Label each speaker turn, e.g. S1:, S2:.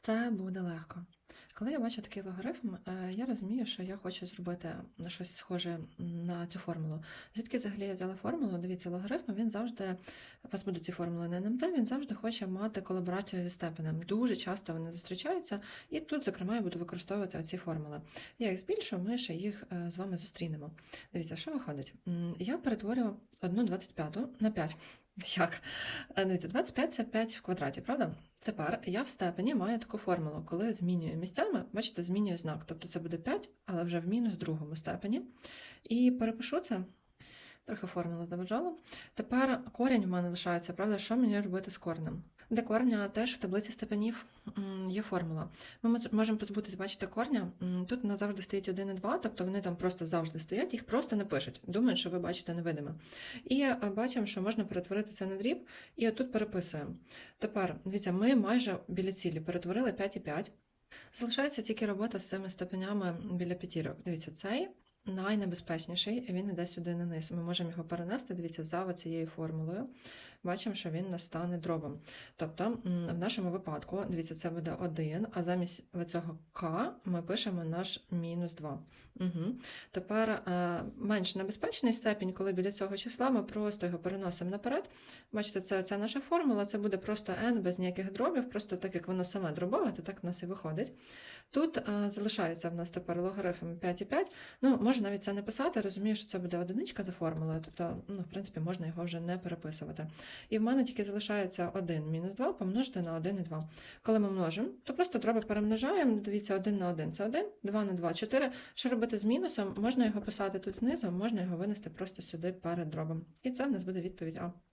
S1: Це буде легко. Коли я бачу такий логарифм, е, я розумію, що я хочу зробити щось схоже на цю формулу. Звідки взагалі я взяла формулу? Дивіться, логарифм він завжди, вас будуть ці формули на НМТ, він завжди хоче мати колаборацію зі степенем. Дуже часто вони зустрічаються, і тут, зокрема, я буду використовувати оці формули. Я їх збільшу, ми ще їх е, з вами зустрінемо. Дивіться, що виходить? Я перетворюю 1,25 на 5. Як? Е, Дивіться, 25 це 5 в квадраті, правда? Тепер я в степені маю таку формулу, коли змінюю місцями, бачите, змінюю знак. Тобто це буде 5, але вже в мінус другому степені. І перепишу це. Трохи формула заважала. Тепер корінь в мене лишається, правда? Що мені робити з коренем? Для корня теж в таблиці степенів є формула. Ми можемо позбутись, бачите, корня. Тут на завжди стоїть 1 і 2, тобто вони там просто завжди стоять, їх просто не пишуть. Думають, що ви бачите невидиме. І е, бачимо, що можна перетворити це на дріб, і отут переписуємо. Тепер, дивіться, ми майже біля цілі перетворили 5 і 5. Залишається тільки робота з цими степенями біля п'ятірок. Дивіться, цей найнебезпечніший, він йде сюди на низ. Ми можемо його перенести, дивіться, за цією формулою. Бачимо, що він настане дробом. Тобто, в нашому випадку, дивіться, це буде 1, а замість цього К ми пишемо наш мінус 2. Угу. Тепер е, менш небезпечний степінь, коли біля цього числа ми просто його переносимо наперед. Бачите, це, це наша формула, це буде просто n без ніяких дробів, просто так як воно саме дробове, то так в нас і виходить. Тут е, залишається в нас тепер логарифм 5,5. Ну, можна навіть це не писати, розумію, що це буде одиничка за формулою, тобто, ну, в принципі, можна його вже не переписувати. І в мене тільки залишається 1 мінус 2 помножити на 1 і 2. Коли ми множимо, то просто дроби перемножаємо, дивіться, 1 на 1 це 1, 2 на 2 4. Що робити з мінусом? Можна його писати тут знизу, можна його винести просто сюди перед дробом. І це в нас буде відповідь А.